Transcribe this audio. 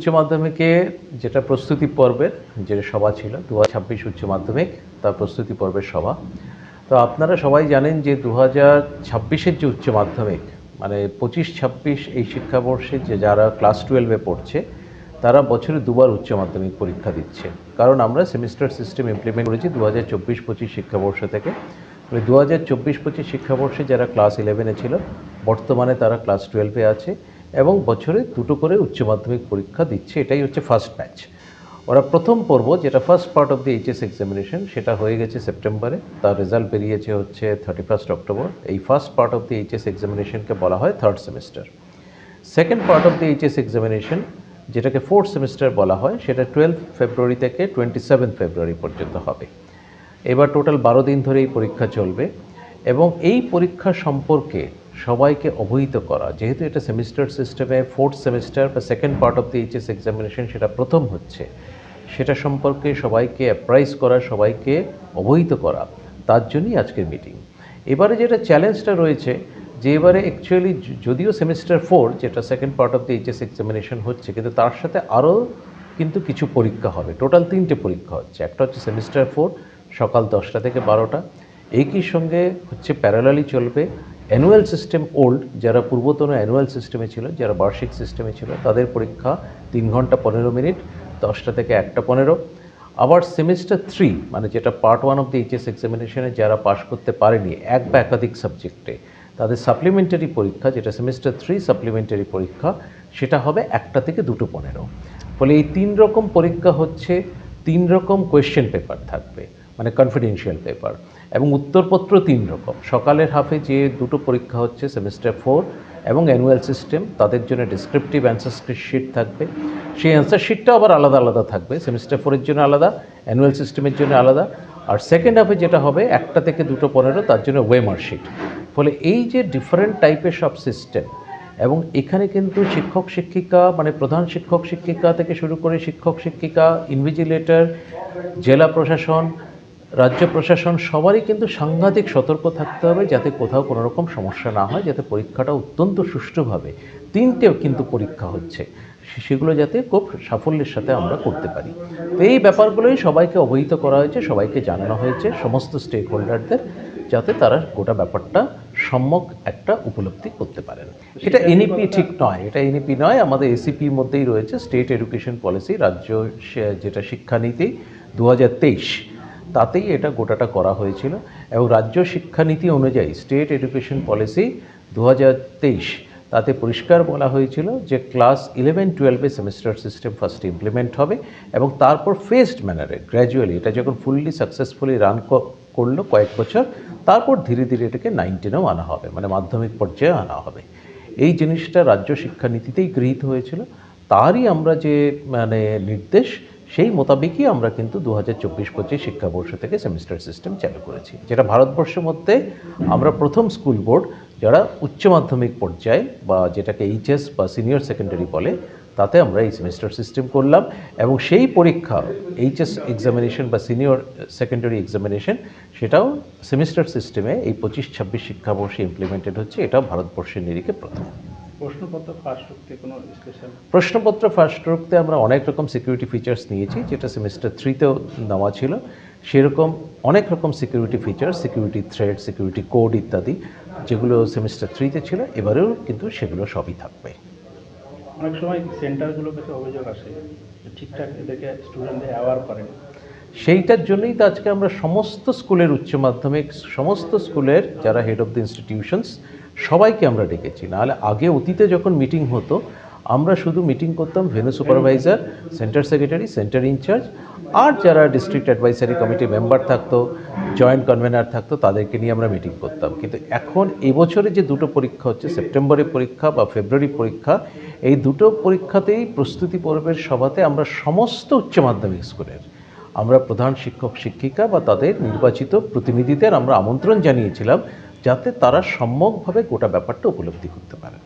উচ্চ মাধ্যমিকে যেটা প্রস্তুতি পর্বের যে সভা ছিল, দু ছাব্বিশ উচ্চ মাধ্যমিক, তার প্রস্তুতি পর্বের সভা। তো আপনারা সবাই জানেন যে দু হাজার ছাব্বিশের যে উচ্চ মাধ্যমিক মানে পঁচিশ ছাব্বিশ এই শিক্ষাবর্ষে যে যারা ক্লাস টুয়েলভে পড়ছে, তারা বছরে দুবার উচ্চ মাধ্যমিক পরীক্ষা দিচ্ছে। কারণ আমরা সেমিস্টার সিস্টেম ইমপ্লিমেন্ট করেছি দু হাজার চব্বিশ পঁচিশ শিক্ষাবর্ষ থেকে। মানে দু হাজার চব্বিশ পঁচিশ শিক্ষাবর্ষে যারা ক্লাস ইলেভেনে ছিল, বর্তমানে তারা ক্লাস টুয়েলভে আছে। এবং বছরে দুটো করে উচ্চ মাধ্যমিক পরীক্ষা দিচ্ছে। এটাই হচ্ছে ফার্স্ট ব্যাচ ওরা প্রথম পর্ব, যেটা first part of the HS examination সেটা হয়ে গেছে সেপ্টেম্বরে। তার রেজাল্ট বেরিয়েছে হচ্ছে থার্টি ফার্স্ট অক্টোবর এই first part of the HS এক্সামিনেশনকে বলা হয় third semester second part of the HS examination যেটাকে ফোর্থ সেমিস্টার বলা হয়, সেটা টুয়েলভ ফেব্রুয়ারি থেকে টোয়েন্টি সেভেন ফেব্রুয়ারি পর্যন্ত হবে। এবার টোটাল বারো দিন ধরে এই পরীক্ষা চলবে। এবং এই পরীক্ষা সম্পর্কে সবাইকে অবহিত করা, যেহেতু এটা সেমিস্টার সিস্টেমে ফোর্থ সেমিস্টার বা second part of the HS examination সেটা প্রথম হচ্ছে, সেটা সম্পর্কে সবাইকে অ্যাপ্রাইজ করা, সবাইকে অবহিত করা, তার জন্যই আজকের মিটিং এবারে যেটা চ্যালেঞ্জটা রয়েছে, যে এবারে অ্যাকচুয়ালি যদিও সেমিস্টার ফোর যেটা second part of the HS examination হচ্ছে, কিন্তু তার সাথে আরও কিন্তু কিছু পরীক্ষা হবে টোটাল তিনটে পরীক্ষা হচ্ছে, একটা হচ্ছে সেমিস্টার ফোর সকাল দশটা থেকে বারোটা, একই সঙ্গে হচ্ছে প্যারালালি চলবে অ্যানুয়াল সিস্টেম ওল্ড যারা পূর্বতন অ্যানুয়াল সিস্টেমে ছিল, যারা বার্ষিক সিস্টেমে ছিল, তাদের পরীক্ষা তিন ঘণ্টা পনেরো মিনিট, দশটা থেকে একটা পনেরো। আবার সেমিস্টার থ্রি মানে যেটা part one of the HS এক্সামিনেশনে যারা পাশ করতে পারেনি, এক বা একাধিক সাবজেক্টে তাদের সাপ্লিমেন্টারি পরীক্ষা, যেটা সেমিস্টার থ্রি সাপ্লিমেন্টারি পরীক্ষা, সেটা হবে একটা থেকে দুটো পনেরো। ফলে এই তিন রকম পরীক্ষা হচ্ছে, তিন রকম কোয়েশ্চেন পেপার থাকবে। মানে কনফিডেন্সিয়াল পেপার এবং উত্তরপত্র তিন রকম। সকালের হাফে যে দুটো পরীক্ষা হচ্ছে সেমিস্টার ফোর এবং অ্যানুয়াল সিস্টেম তাদের জন্য ডিসক্রিপটিভ অ্যান্সার শিট থাকবে। সেই অ্যান্সার শিটটা আবার আলাদা আলাদা থাকবে। সেমিস্টার ফোরের জন্য আলাদা অ্যানুয়াল সিস্টেমের জন্য আলাদা। আর সেকেন্ড হাফে যেটা হবে, একটা থেকে দুটো পনেরো, তার জন্য ওয়েমার শিট ফলে এই যে ডিফারেন্ট টাইপের সব সিস্টেম এবং এখানে কিন্তু শিক্ষক, শিক্ষিকা মানে প্রধান শিক্ষক, শিক্ষিকা থেকে শুরু করে শিক্ষক, শিক্ষিকা ইনভিজিলেটর জেলা প্রশাসন রাজ্য প্রশাসন সবারই কিন্তু সাংঘাতিক সতর্ক থাকতে হবে যাতে কোথাও কোনো রকম সমস্যা না হয় যাতে পরীক্ষাটা অত্যন্ত সুষ্ঠুভাবে তিনটেও কিন্তু পরীক্ষা হচ্ছে। সেগুলো যাতে খুব সাফল্যের সাথে আমরা করতে পারি। তো এই ব্যাপারগুলোই সবাইকে অবহিত করা হয়েছে সবাইকে জানানো হয়েছে সমস্ত স্টেক হোল্ডারদের যাতে তারা গোটা ব্যাপারটা সম্যক একটা উপলব্ধি করতে পারেন। এটা এনইপি ঠিক নয় এটা এনইপি নয় আমাদের এসিপির মধ্যেই রয়েছে স্টেট এডুকেশন পলিসি রাজ্য সে- যেটা শিক্ষানীতি দু হাজার তেইশ। তাতেই এটা গোটাটা করা হয়েছিল এবং রাজ্য শিক্ষানীতি অনুযায়ী স্টেট এডুকেশন পলিসি দু তাতে পরিষ্কার বলা হয়েছিল যে ক্লাস ইলেভেন টুয়েলভে সেমিস্টার সিস্টেম ফার্স্ট ইমপ্লিমেন্ট হবে এবং তারপর ফেসড ম্যানারে গ্র্যাজুয়ালি এটা যখন ফুললি সাকসেসফুলি রান করল কয়েক বছর, তারপর ধীরে ধীরে এটাকে নাইনটিনেও আনা হবে মানে মাধ্যমিক পর্যায়ে আনা হবে। এই জিনিসটা রাজ্য শিক্ষানীতিতেই গৃহীত হয়েছিল। তারই আমরা যে মানে নির্দেশ সেই মোতাবেকই আমরা কিন্তু দু হাজার চব্বিশ পঁচিশ শিক্ষাবর্ষ থেকে সেমিস্টার সিস্টেম চালু করেছি, যেটা ভারতবর্ষের মধ্যে আমরা প্রথম স্কুল বোর্ড যারা উচ্চ মাধ্যমিক পর্যায়ে বা যেটাকে এইচএস বা সিনিয়র সেকেন্ডারি বলে, তাতে আমরা এই সেমিস্টার সিস্টেম করলাম এবং সেই পরীক্ষা এইচএস এক্সামিনেশন বা সিনিয়র সেকেন্ডারি এক্সামিনেশন, সেটাও সেমিস্টার সিস্টেমে এই পঁচিশ ছাব্বিশ শিক্ষাবর্ষে ইমপ্লিমেন্টেড হচ্ছে, এটাও ভারতবর্ষের নিরিখে প্রথম। প্রশ্নপত্র ফাঁস করতে কোনো স্পেশাল প্রশ্নপত্র ফার্স্ট রুখতে আমরা অনেক রকম সিকিউরিটি ফিচার্স নিয়েছি যেটা সেমিস্টার থ্রিতেও নেওয়া ছিল। সেরকম অনেক রকম security feature security thread security code ইত্যাদি যেগুলো সেমিস্টার থ্রিতে ছিল এবারেও কিন্তু সেগুলো সবই থাকবে। অনেক সময় সেন্টারগুলোর কাছে অভিযোগ আসে ঠিকঠাক এদেরকে স্টুডেন্টদের অ্যাওয়ার করেন। সেইটার জন্যই তো আজকে আমরা সমস্ত স্কুলের উচ্চ মাধ্যমিক সমস্ত স্কুলের যারা হেড অফ দ্য ইনস্টিটিউশনস সবাইকে আমরা ডেকেছি। নাহলে আগে অতীতে যখন মিটিং হতো, আমরা শুধু মিটিং করতাম venue supervisor centre secretary centre incharge আর যারা ডিস্ট্রিক্ট অ্যাডভাইসারি কমিটি মেম্বার থাকতো জয়েন্ট কনভেনার থাকতো, তাদেরকে নিয়ে আমরা মিটিং করতাম। কিন্তু এখন এবছরে যে দুটো পরীক্ষা হচ্ছে, সেপ্টেম্বরে পরীক্ষা বা ফেব্রুয়ারি পরীক্ষা, এই দুটো পরীক্ষাতেই প্রস্তুতি পর্বের সভাতে আমরা সমস্ত উচ্চ মাধ্যমিক স্কুলের, আমরা প্রধান শিক্ষক শিক্ষিকা বা তাদের নির্বাচিত প্রতিনিধিদের আমরা আমন্ত্রণ জানিয়েছিলাম যাতে তারা সম্যকভাবে গোটা ব্যাপারটা উপলব্ধি করতে পারে।